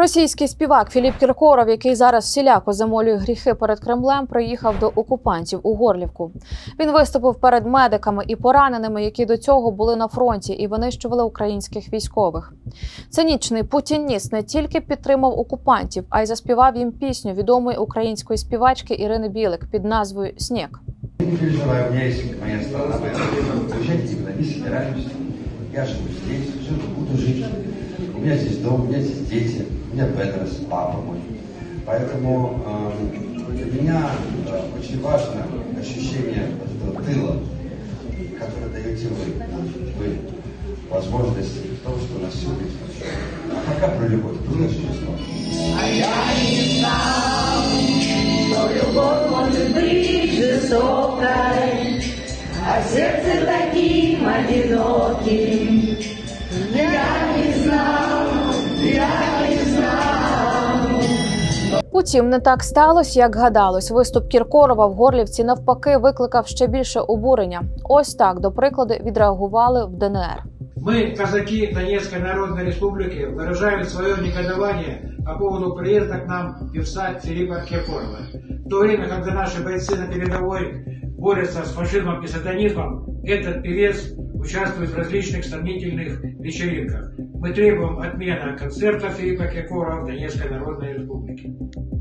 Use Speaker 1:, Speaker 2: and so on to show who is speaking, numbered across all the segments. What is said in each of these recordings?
Speaker 1: Російський співак Філіп Кіркоров, який зараз всіляко замолює гріхи перед Кремлем, приїхав до окупантів у Горлівку. Він виступив перед медиками і пораненими, які до цього були на фронті і винищували українських військових. Цинічний путініст не тільки підтримав окупантів, а й заспівав їм пісню відомої української співачки Ірини Білик під назвою Сніг.
Speaker 2: Не. Я живу здесь, живу, буду жить. У меня здесь дом, у меня здесь дети, у меня Петрос, папа мой. Поэтому э, для меня э, очень важно ощущение этого тыла, которое даете вы. Вы возможность в том, что нас все будет хорошо. А пока про любовь, было чудесно.
Speaker 3: Но любовь может быть жестокой, а сердце таким одиноким. Я не знал, я не знал.
Speaker 1: Утім, не так сталося, як гадалось. Виступ Кіркорова в Горлівці навпаки викликав ще більше обурення. Ось так, до прикладу, відреагували в ДНР.
Speaker 4: Мы, казаки Донецкой Народной Республики, выражаем свое негодование по поводу приезда к нам певца Филиппа Киркорова. В то время, когда наши бойцы на передовой борются с фашизмом и сатанизмом, этот певец участвует в различных сомнительных вечеринках. Мы требуем отмена концерта Филиппа Киркорова в Донецкой Народной Республике.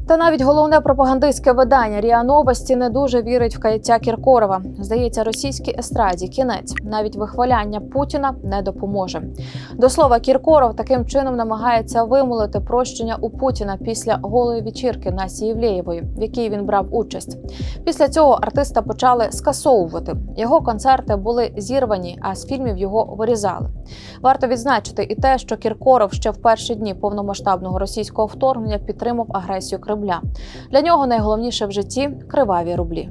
Speaker 1: Та навіть головне пропагандистське видання Ріа Новості не дуже вірить в каяття Кіркорова. Здається, російській естраді кінець. Навіть вихваляння Путіна не допоможе. До слова, Кіркоров таким чином намагається вимолити прощення у Путіна після голої вечірки на Сієвлєєвої, в якій він брав участь. Після цього артиста почали скасовувати. Його концерти були зірвані, а з фільмів його вирізали. Варто відзначити і те, що Кіркоров ще в перші дні повномасштабного російського вторгнення підтримав агресію Кремля. Для нього найголовніше в житті криваві рублі.